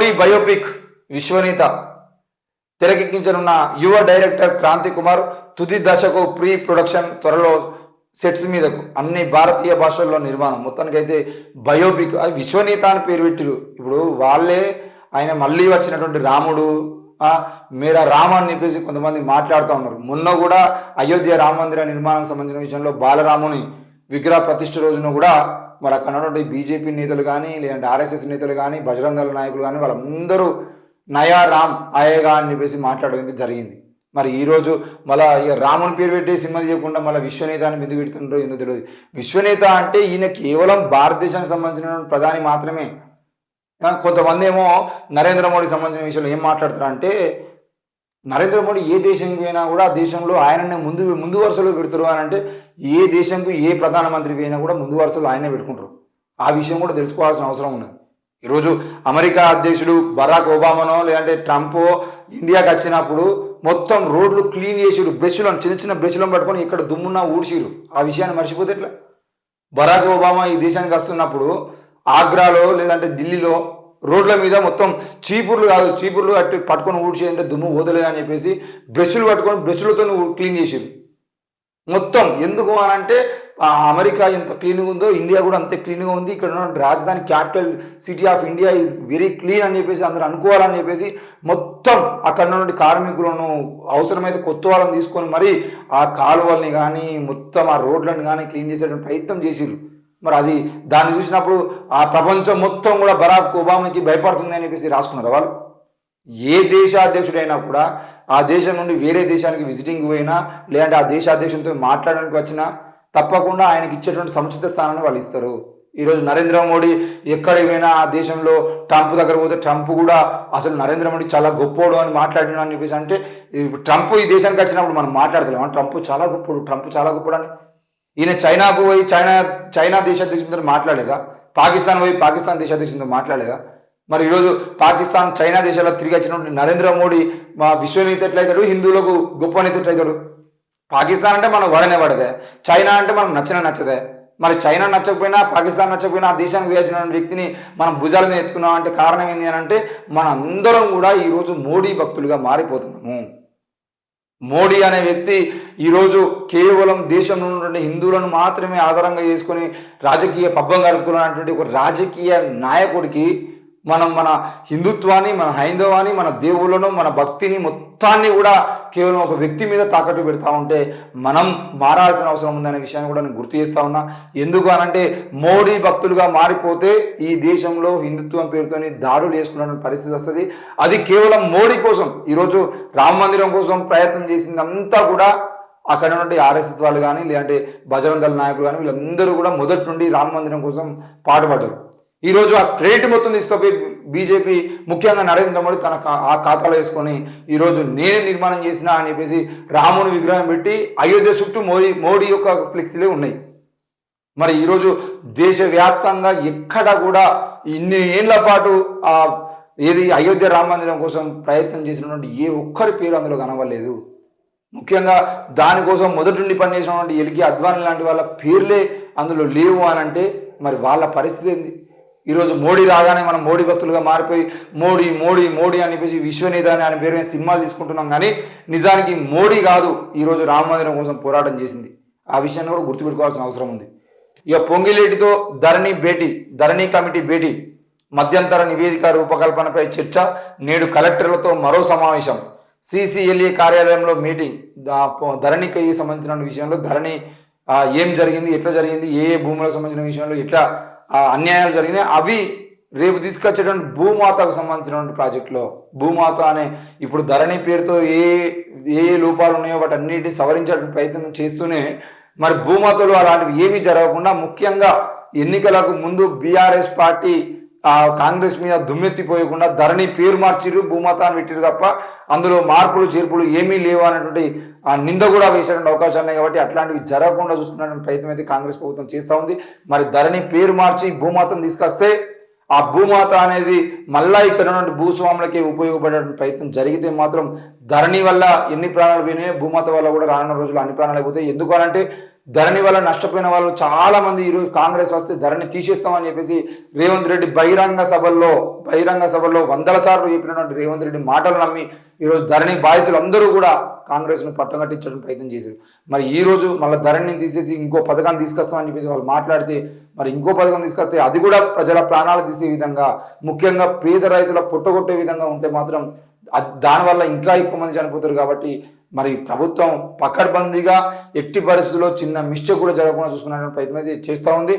Modi biopic విశ్వనీత. తెరకెక్కించనున్న యువ director Kranti Kumar తుది దశకు ప్రీ ప్రొడక్షన్ త్వరలో సెట్స్ మీదకు. అన్ని భారతీయ భాషల్లో నిర్మాణం. మొత్తానికైతే బయోపిక్ అది విశ్వనీత అని పేరు పెట్టిరు. ఇప్పుడు వాళ్ళే ఆయన మళ్ళీ వచ్చినటువంటి రాముడు మీరా రామ అని చెప్పేసి కొంతమంది మాట్లాడుతూ ఉన్నారు. మొన్న కూడా అయోధ్య రామ మందిర నిర్మాణం సంబంధించిన విషయంలో బాలరాముని విగ్రహ ప్రతిష్ఠ రోజున కూడా మరి అక్కడ ఉన్నటువంటి బీజేపీ నేతలు కానీ లేదంటే ఆర్ఎస్ఎస్ నేతలు కానీ బజరంగ దళ నాయకులు కానీ వాళ్ళందరూ నయా రామ్ అయేగా అని చెప్పేసి మాట్లాడడం జరిగింది. మరి ఈరోజు మళ్ళీ ఇక రాముని పేరు పెట్టి సినిమా చేయకుండా మళ్ళీ విశ్వనేత అని ఎందుకు పెడుతుండ్రో ఎందుకు తెలియదు. విశ్వనేత అంటే ఈయన కేవలం భారతదేశానికి సంబంధించిన ప్రధాని మాత్రమే. కొంతమంది ఏమో నరేంద్ర మోడీ సంబంధించిన విషయంలో ఏం మాట్లాడతారు అంటే నరేంద్ర మోడీ ఏ దేశంకి పోయినా కూడా ఆ దేశంలో ఆయననే ముందు ముందు వరుసలో పెడతారు అని అంటే ఏ దేశంకు ఏ ప్రధానమంత్రి పోయినా కూడా ముందు వరుసలో ఆయనే పెట్టుకుంటారు. ఆ విషయం కూడా తెలుసుకోవాల్సిన అవసరం ఉన్నది. ఈరోజు అమెరికా అధ్యక్షుడు బరాక్ ఒబామానో లేదంటే ట్రంపో ఇండియాకి వచ్చినప్పుడు మొత్తం రోడ్లు క్లీన్ చేసిరు బ్రష్లను చిన్న చిన్న బ్రష్లను పట్టుకొని ఇక్కడ దుమ్మున్నా ఊడ్చిరు ఆ విషయాన్ని మర్చిపోతే ఎట్లా? బరాక్ ఒబామా ఈ దేశానికి వస్తున్నప్పుడు ఆగ్రాలో లేదంటే ఢిల్లీలో రోడ్ల మీద మొత్తం చీపుర్లు కాదు చీపుర్లు అట్టు పట్టుకొని ఊడ్చేయంటే దుమ్ము వదలేదు అని చెప్పేసి బ్రష్లు పట్టుకొని బ్రష్లతో క్లీన్ చేసిరు మొత్తం ఎందుకు అని అంటే ఆ అమెరికా ఎంత క్లీన్గా ఉందో ఇండియా కూడా అంతే క్లీన్గా ఉంది. ఇక్కడ ఉన్న రాజధాని capital city of India is very clean అని చెప్పేసి అందరూ అనుకోవాలని చెప్పేసి మొత్తం అక్కడ నుండి కార్మికులను అవసరమైతే కొత్త వాళ్ళని తీసుకొని మరి ఆ కాలువల్ని కానీ మొత్తం ఆ రోడ్లను కానీ క్లీన్ చేసేటువంటి ప్రయత్నం చేసిరు మరి అది దాన్ని చూసినప్పుడు ఆ ప్రపంచం మొత్తం కూడా బరాక్ ఒబామాకి భయపడుతుంది అని చెప్పేసి రాసుకున్నారు వాళ్ళు? ఏ దేశాధ్యక్షుడైనా కూడా ఆ దేశం నుండి వేరే దేశానికి విజిటింగ్ పోయినా లేదంటే ఆ దేశాధ్యక్షునితో మాట్లాడడానికి వచ్చినా తప్పకుండా ఆయనకి ఇచ్చేటువంటి సముచిత స్థానాన్ని వాళ్ళు ఇస్తారు. ఈరోజు నరేంద్ర మోడీ ఎక్కడికి పోయినా ఆ దేశంలో ట్రంప్ దగ్గర పోతే ట్రంప్ కూడా అసలు నరేంద్ర మోడీ చాలా గొప్పోడు అని మాట్లాడినా అని చెప్పేసి అంటే ట్రంప్ ఈ దేశానికి వచ్చినప్పుడు మనం మాట్లాడతలేము? ట్రంప్ చాలా గొప్పడు ట్రంప్ చాలా గొప్పడు అని. ఈయన చైనాకు పోయి చైనా చైనా దేశాధ్యక్షునితో మాట్లాడేదా? పాకిస్తాన్ పోయి పాకిస్తాన్ దేశాధ్యక్షునితో మాట్లాడేదా? మరి ఈరోజు పాకిస్తాన్ చైనా దేశాల్లో తిరిగి వచ్చినటువంటి నరేంద్ర మోడీ మా విశ్వనేత ఎట్లయితాడు? హిందువులకు గొప్ప నీతి ఎట్లయితాడు? పాకిస్తాన్ అంటే మనం వడనే వాడదే. చైనా అంటే మనకు నచ్చిన నచ్చదే. మరి చైనా నచ్చకపోయినా పాకిస్తాన్ నచ్చకపోయినా ఆ దేశానికి వేయాల్సిన వ్యక్తిని మనం భుజాల మీద ఎత్తుకున్నాం అంటే కారణం ఏంటి అని అంటే మన అందరం కూడా ఈరోజు మోడీ భక్తులుగా మారిపోతున్నాము. మోడీ అనే వ్యక్తి ఈరోజు కేవలం దేశంలో ఉన్నటువంటి హిందువులను మాత్రమే ఆధారంగా చేసుకొని రాజకీయ పబ్బం గడుపుకున్నటువంటి ఒక రాజకీయ నాయకుడికి మనం మన హిందుత్వాన్ని మన హైందవాన్ని మన దేవుళ్ళను మన భక్తిని మొత్తాన్ని కూడా కేవలం ఒక వ్యక్తి మీద తాకట్టు పెడతా ఉంటే మనం మారాల్సిన అవసరం ఉందనే విషయాన్ని కూడా నేను గుర్తు చేస్తా ఉన్నా. ఎందుకు అనంటే మోడీ భక్తులుగా మారిపోతే ఈ దేశంలో హిందుత్వం పేరుతోని దాడులు వేసుకున్న పరిస్థితి వస్తుంది. అది కేవలం మోడీ కోసం ఈరోజు రామ మందిరం కోసం ప్రయత్నం చేసిందంతా కూడా అక్కడ నుండి ఆర్ఎస్ఎస్ వాళ్ళు కానీ లేదంటే బజరంగ దళ నాయకులు కానీ వీళ్ళందరూ కూడా మొదటి నుండి రామ మందిరం కోసం పాటుపడ్డారు. ఈరోజు ఆ క్రెడిట్ మొత్తం తీసుకుపోయి బీజేపీ ముఖ్యంగా నరేంద్ర మోడీ తన ఆ ఖాతాలో వేసుకొని ఈరోజు నేనే నిర్మాణం చేసిన అని చెప్పేసి రాముని విగ్రహం పెట్టి అయోధ్య చుట్టూ మోడీ మోడీ యొక్క ఫ్లెక్సీలే ఉన్నాయి. మరి ఈరోజు దేశవ్యాప్తంగా ఎక్కడ కూడా ఇన్ని ఏళ్ళ పాటు ఆ ఏది అయోధ్య రామ మందిరం కోసం ప్రయత్నం చేసినటువంటి ఏ ఒక్కరి పేరు అందులో కనవలేదు ముఖ్యంగా దానికోసం మొదటి నుండి పనిచేసినటువంటి ఎలికి అద్వాని లాంటి వాళ్ళ పేర్లే అందులో లేవు అని అంటే మరి వాళ్ళ పరిస్థితి ఏంది? ఈరోజు మోడీ రాగానే మనం మోడీ భక్తులుగా మారిపోయి మోడీ మోడీ మోడీ అని చెప్పేసి విశ్వనేత అని ఆయన పేరు సినిమాలు తీసుకుంటున్నాం. కానీ నిజానికి మోడీ కాదు ఈరోజు రామ మందిరం కోసం పోరాటం చేసింది. ఆ విషయాన్ని కూడా గుర్తుపెట్టుకోవాల్సిన అవసరం ఉంది. ఇక పొంగిలేటితో ధరణి భేటీ ధరణి కమిటీ భేటీ మధ్యంతర నివేదిక రూపకల్పనపై చర్చ నేడు కలెక్టర్లతో మరో సమావేశం సిసిఎల్ఏ కార్యాలయంలో మీటింగ్ ధరణికి సంబంధించిన విషయంలో ధరణి ఏం జరిగింది ఎట్లా జరిగింది ఏ ఏ భూములకు సంబంధించిన విషయంలో ఎట్లా అన్యాయాలు జరిగినాయి. అవి రేపు తీసుకొచ్చేటువంటి భూమాతకు సంబంధించినటువంటి ప్రాజెక్టులో భూమాత అనే ఇప్పుడు ధరణి పేరుతో ఏ ఏ లోపాలు ఉన్నాయో వాటి అన్నిటిని సవరించడానికి ప్రయత్నం చేస్తూనే మరి భూమాతలు అలాంటివి ఏమీ జరగకుండా ముఖ్యంగా ఎన్నికలకు ముందు బీఆర్ఎస్ పార్టీ ఆ కాంగ్రెస్ మీద దుమ్మెత్తిపోయకుండా ధరణి పేరు మార్చిరు భూమాతాన్ని పెట్టిరు తప్ప అందులో మార్పులు చేర్పులు ఏమీ లేవు అనేటువంటి ఆ నింద కూడా వేసేటువంటి అవకాశాలు ఉన్నాయి కాబట్టి అట్లాంటివి జరగకుండా చూస్తున్నటువంటి ప్రయత్నం అయితే కాంగ్రెస్ ప్రభుత్వం చేస్తూ ఉంది. మరి ధరణి పేరు మార్చి భూమాతను తీసుకొస్తే ఆ భూమాత అనేది మళ్ళా ఇక్కడ ఉన్నటువంటి భూస్వాములకే ఉపయోగపడే ప్రయత్నం జరిగితే మాత్రం ధరణి వల్ల ఎన్ని ప్రాణాలు పోయినాయి భూమాత వల్ల కూడా రానున్న రోజులు అన్ని ప్రాణాలు అయిపోతాయి ఎందుకు అనంటే ధరణి వల్ల నష్టపోయిన వాళ్ళు చాలా మంది ఈరోజు కాంగ్రెస్ వస్తే ధరణి తీసేస్తామని చెప్పేసి రేవంత్ రెడ్డి బహిరంగ సభల్లో బహిరంగ సభల్లో వందల సార్లు చెప్పినటువంటి రేవంత్ రెడ్డి మాటలు నమ్మి ఈరోజు ధరణి బాధితులు అందరూ కూడా కాంగ్రెస్ను పట్టగట్టించడం ప్రయత్నం చేశారు. మరి ఈ రోజు మళ్ళీ ధరణిని తీసేసి ఇంకో పథకాన్ని తీసుకొస్తామని చెప్పేసి వాళ్ళు మాట్లాడితే మరి ఇంకో పథకం తీసుకొస్తే అది కూడా ప్రజల ప్రాణాలు తీసే విధంగా ముఖ్యంగా పేద రైతుల పుట్టగొట్టే విధంగా ఉంటే మాత్రం దానివల్ల ఇంకా ఎక్కువ మంది చనిపోతారు కాబట్టి మరి ప్రభుత్వం పకడ్బందీగా ఎట్టి పరిస్థితుల్లో చిన్న మిస్టేక్ కూడా జరగకుండా చూసుకునే ప్రయత్నం అయితే చేస్తూ ఉంది.